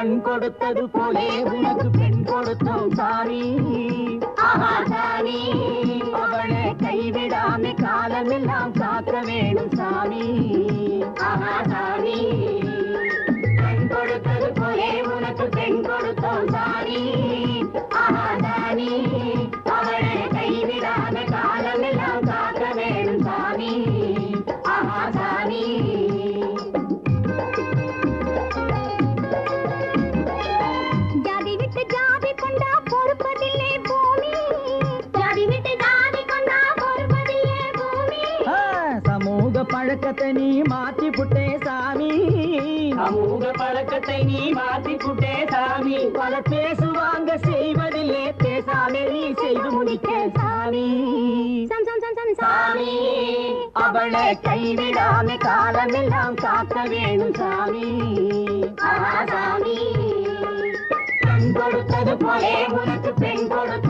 கண் கொடுத்தது போலே உனக்கு பெண் கொடுத்தோம் சாமி. ஆஹா சாமி. அவளை கைவிடாம காலமெல்லாம் காக்க வேணும் சாமி. ஆஹா சாமி. சமூக பழக்கத்தை நீ மாத்தி புட்டே சாமி. சமூக பழக்கத்தை நீ மாத்தி புட்டே சாமி. பல பேசுவாங்க செய்வதில்லை. பேசாமே நீ செய்து முடிக்க சாமி. சம் சம் சம் சம் சாமி. அவளை கைவிடாம காலமெல்லாம் காக்க வேணும் சாமி. சாமி. பெண் கொடுத்தது போலே உனக்கு பெண் கொடுத்தோம்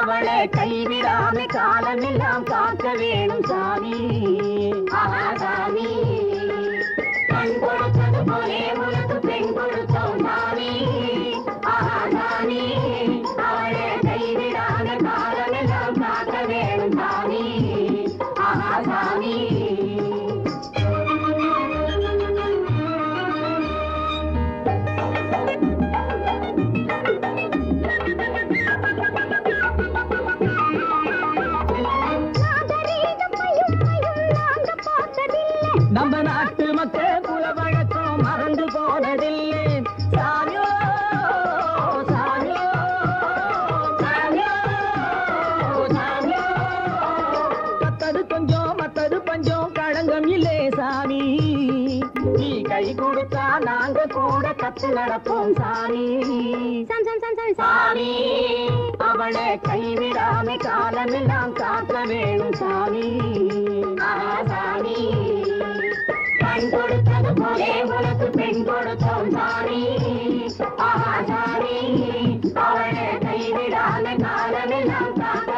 அவளை கைவிடாமல் காலமெல்லாம் காக்க வேணும் சாமி. சாமி நீ கை கொடுத்தா நாங்க கூட கத்து நடப்போம் சாமி. சம் அவளை கைவிடாம காலமெல்லாம் காக்க வேணும் சாமி. சாமி. கண் கொடுத்தது போலே உனக்கு பெண் கொடுத்தோம் சாமி. ஆஹா சாமி அவளை கைவிடாம காலமெல்லாம் காக்க